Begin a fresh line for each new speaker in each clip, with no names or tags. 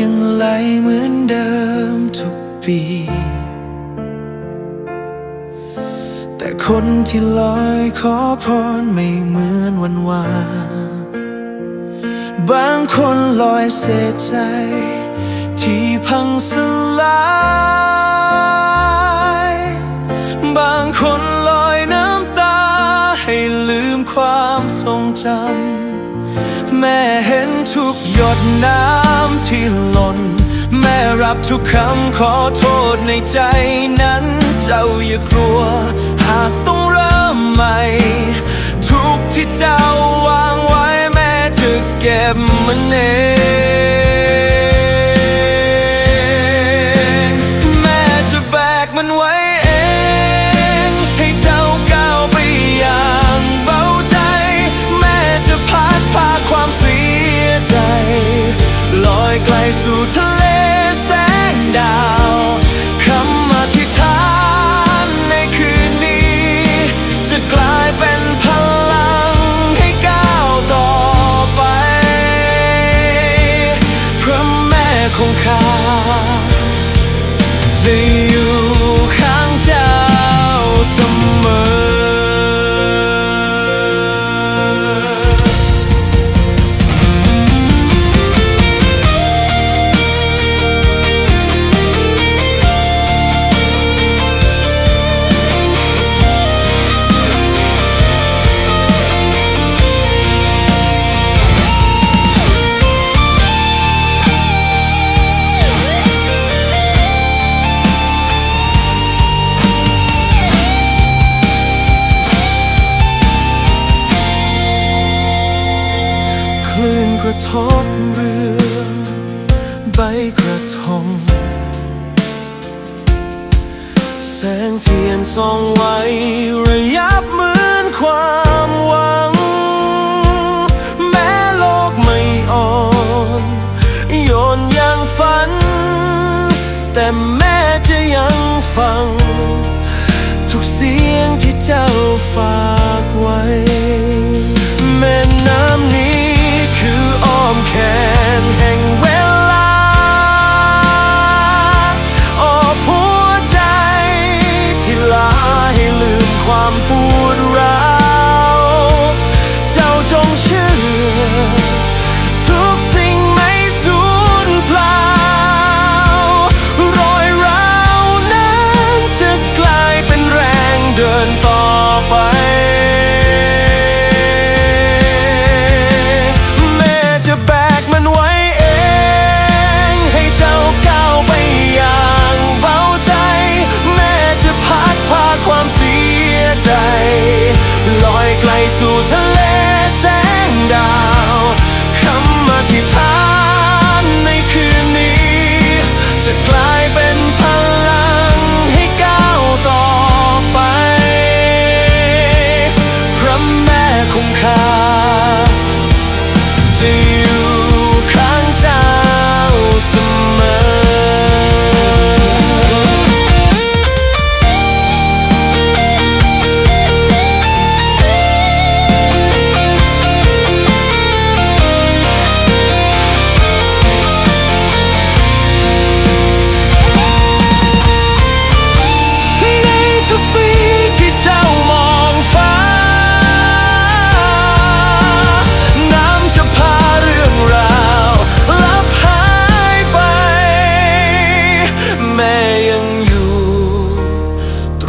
ยังไหลเหมือนเดิมทุกปี แต่คนที่ลอยขอพรไม่เหมือนวันวานบางคนลอยเสียใจ ที่พังสลายบางคนลอยน้ำตา ให้ลืมความทรงจำแม่เห็นทุก หยดน้ำที่หล่น แม่รับทุกคำขอโทษในใจนั้นเจ้าอย่ากลัว หากต้องเริ่มใหม่ ทุกที่เจ้าวาง ไกลสู่ทะเลแสงดาวคำอธิษฐานในคืนนี้ จะกลายเป็นพลังให้ก้าวต่อไปเพราะแม่คงคา ลื่นกระทบเรือ ใบกระทง แสงเทียนส่องไว้ระยับเหมือนความหวัง แม้โลกไม่อ่อนโยนยังฝัน แต่แม่จะยังฟัง ทุกเสียงที่เจ้าฝา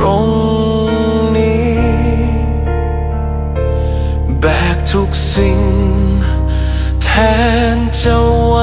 รงนี้ แบกทุกสิ่ง แทนเจ้าไ